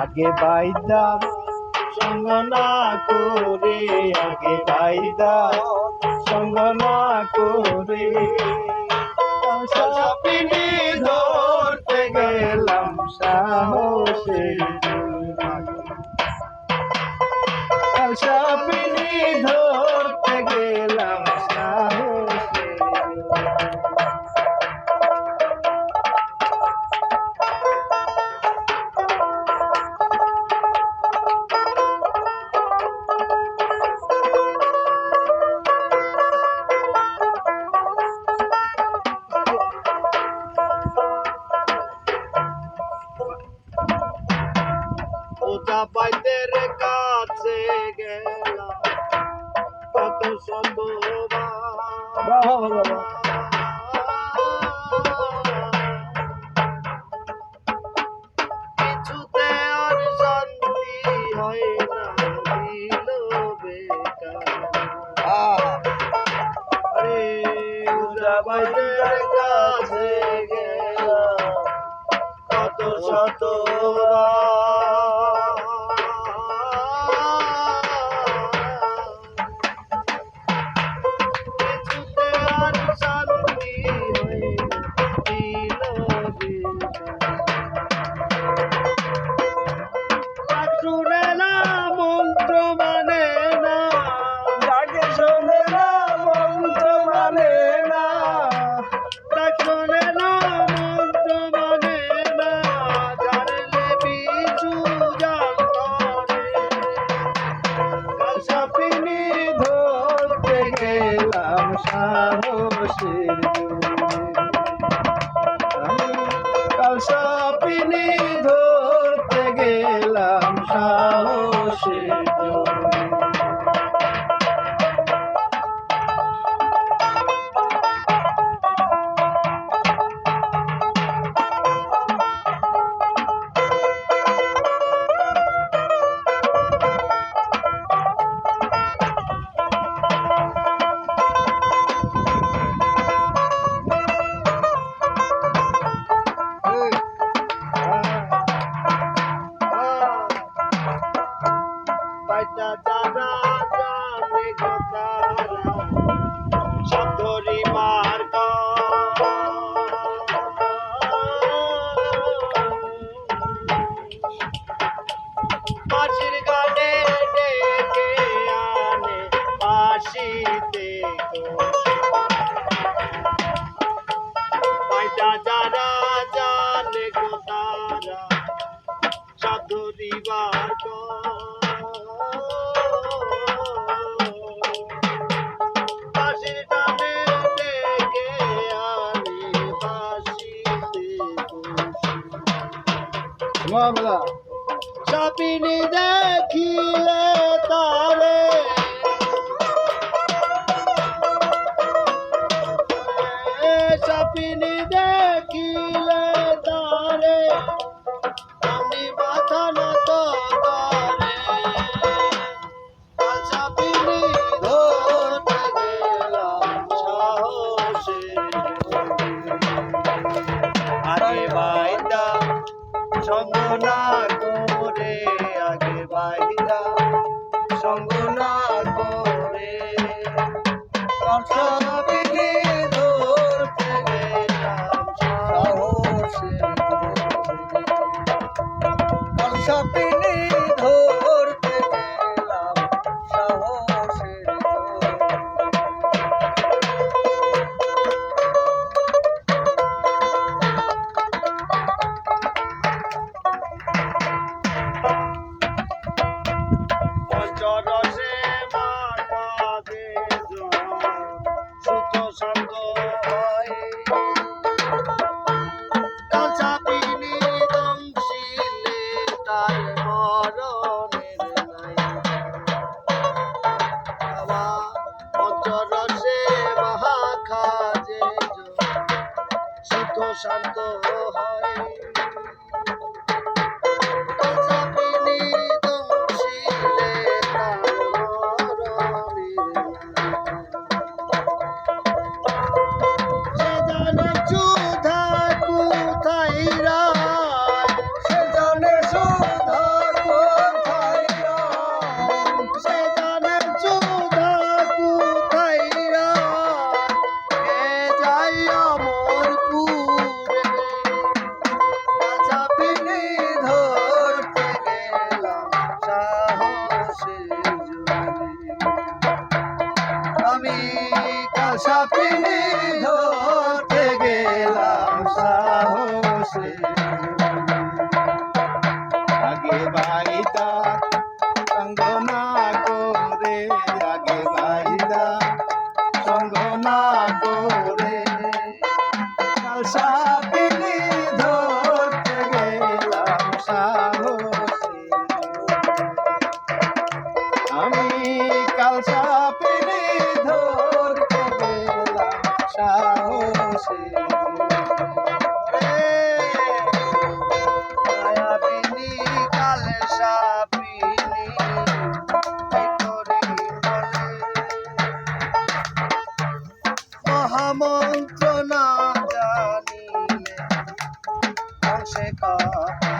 আগে বাইদা সঙ্গ না করে আগে বাইদা সঙ্গ না করে। পিনি ধরতে গেলাম সাহসে চাপাইতের কাছে গেলাম। কত সম্ভব। কিছুতে আর শান্তি হয় না দিল বেকার। ছয়টা তারা মেঘ তারা সব ধরে 关门了。শান্ত হয়। সাথ call.